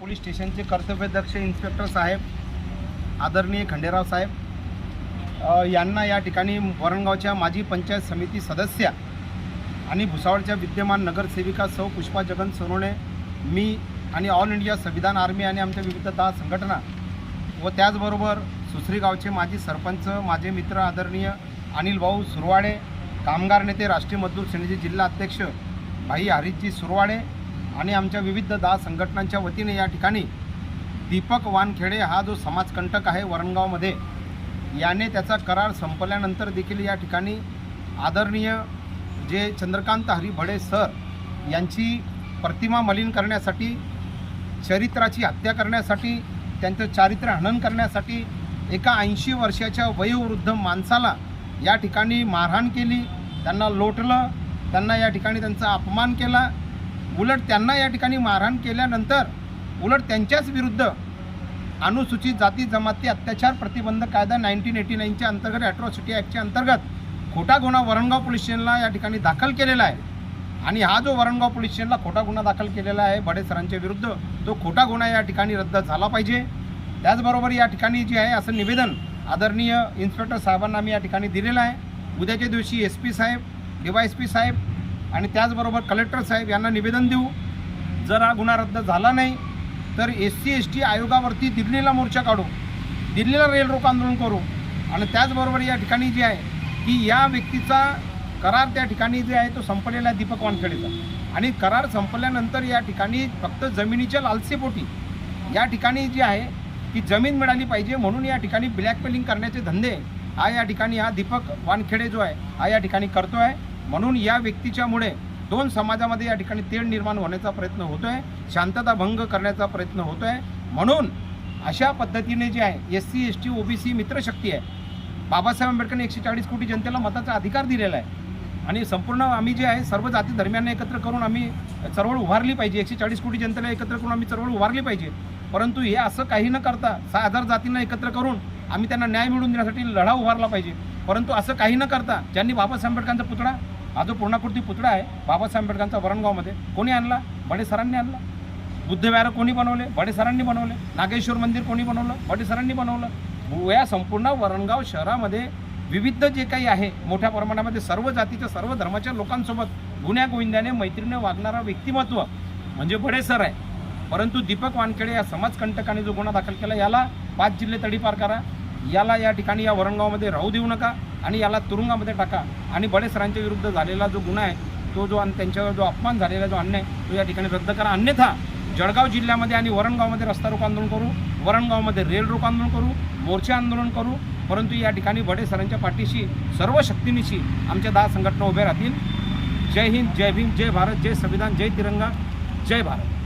Police स्टेशनचे कर्तव्यदक्ष inspector साहेब आदरणीय खंडेराव साहेब यांना या ठिकाणी वरणगावच्या माजी पंचायत समिती सदस्या आणि भुसावळच्या विद्यमान नगरसेविका सौ पुष्पा जगन सोनवणे मी आणि ऑल इंडिया संविधान आर्मी आणि आमच्या विविध दहा संघटना व त्याचबरोबर सुसरी गावचे माजी सरपंच माझे मित्र आदरणीय अनिल भाऊ सुरवाडे कामगार नेते राष्ट्रीय मजदूर सेनेचे जिल्हा अध्यक्ष भाई हरितजी सुरवाडे आणि आमच्या विविध दाह संघटनांच्या वतीने या ठिकाणी दीपक वानखेडे हा जो समाजकंटक आहे वरणगावमध्ये याने त्याचा करार संपल्यानंतर देखील या ठिकाणी आदरणीय जे चंद्रकांत हरिभडे सर यांची प्रतिमा मलिन करण्यासाठी चरित्राची हत्या करण्यासाठी त्यांचं चारित्र्य हनन करण्यासाठी एका ऐंशी वर्षाच्या वयोवृद्ध माणसाला या ठिकाणी मारहाण केली. त्यांना लोटलं त्यांना या ठिकाणी त्यांचा अपमान केला. उलट त्यांना या ठिकाणी मारहाण केल्यानंतर उलट त्यांच्याच विरुद्ध अनुसूचित जाती जमाती अत्याचार प्रतिबंध कायदा नाईन्टीन एटी नाईनच्या अंतर्गत ॲट्रॉसिटी ॲक्टच्या अंतर्गत खोटा गुन्हा वरणगाव पोलीस स्टेशनला या ठिकाणी दाखल केलेला आहे. आणि हा जो वरणगाव पोलीस स्टेशनला खोटा गुन्हा दाखल केलेला आहे बडे सरांच्या विरुद्ध तो खोटा गुन्हा या ठिकाणी रद्द झाला पाहिजे. त्याचबरोबर या ठिकाणी जे आहे असं निवेदन आदरणीय इन्स्पेक्टर साहेबांना मी या ठिकाणी दिलेलं आहे. उद्याच्या दिवशी एस पी साहेब डी वाय एस पी साहेब आणि त्याचबरोबर कलेक्टर साहेब यांना निवेदन देऊ. जर हा गुन्हा रद्द झाला नाही तर एस सी एस टी आयोगावरती दिल्लीला मोर्चा काढू दिल्लीला रेल रोको आंदोलन करू. आणि त्याचबरोबर या ठिकाणी जे आहे की या व्यक्तीचा करार त्या ठिकाणी जे आहे तो संपलेला आहे दीपक वानखेडेचा. आणि करार संपल्यानंतर या ठिकाणी फक्त जमिनीच्या लालसेपोटी या ठिकाणी जे आहे की जमीन मिळाली पाहिजे म्हणून या ठिकाणी ब्लॅकमेलिंग करण्याचे धंदे हा या ठिकाणी हा दीपक वानखेडे जो आहे हा या ठिकाणी करतो आहे म्हणून या व्यक्तीच्यामुळे दोन समाजामध्ये या ठिकाणी तेढ निर्माण होण्याचा प्रयत्न होतो आहे शांतता भंग करण्याचा प्रयत्न होतो आहे म्हणून अशा पद्धतीने जे आहे S C S T O B C मित्रशक्ती आहे. बाबासाहेब आंबेडकरने एकशे चाळीस कोटी जनतेला मताचा अधिकार दिलेला आहे. आणि संपूर्ण आम्ही जे आहे सर्व जाती धर्मियांना एकत्र करून आम्ही चळवळ उभारली पाहिजे. एकशे चाळीस कोटी जनतेला एकत्र करून आम्ही चळवळ उभारली पाहिजे. परंतु हे असं काही न करता सहा हजार जातींना एकत्र करून आम्ही त्यांना न्याय मिळवून देण्यासाठी लढा उभारला पाहिजे. परंतु असं काही न करता ज्यांनी बाबासाहेब आंबेडकरांचा पुतळा हा जो पूर्णाकृती पुतळा आहे. बाबासाहेब आंबेडकरांचा वरणगावमध्ये. कोणी आणला? बडे सरांनी आणला. बुद्धविहार कोणी बनवले? बडे सरांनी बनवले. नागेश्वर मंदिर कोणी बनवलं? बडे सरांनी बनवलं. या संपूर्ण वरणगाव शहरामध्ये विविध जे काही आहे मोठ्या प्रमाणामध्ये सर्व जातीच्या सर्व धर्माच्या लोकांसोबत गुन्ह्या गोविंद्याने मैत्रीने वागणारा व्यक्तिमत्व म्हणजे बडे सर आहे. परंतु दीपक वानखेडे या समाजकंटकाने जो गुन्हा दाखल केला याला पाच जिल्हे तडीपार करा. याला या ठिकाणी या वरणगावमध्ये राहू देऊ नका आणि याला तुरुंगामध्ये टाका. आणि बडे सरांच्या विरुद्ध झालेला जो गुन्हा आहे तो जो आणि त्यांच्यावर जो अपमान झालेला जो अन्याय तो या ठिकाणी रद्द करा. अन्यथा जळगाव जिल्ह्यामध्ये आणि वरणगावमध्ये रस्ता रोको आंदोलन करू वरणगावमध्ये रेल रोको आंदोलन करू मोर्चे आंदोलन करू परंतु या ठिकाणी बडे सरांच्या पाठीशी सर्व शक्तीनिशी आमच्या दहा संघटना उभ्या राहतील. जय हिंद जय भीम जय भारत जय संविधान जय तिरंगा जय भारत.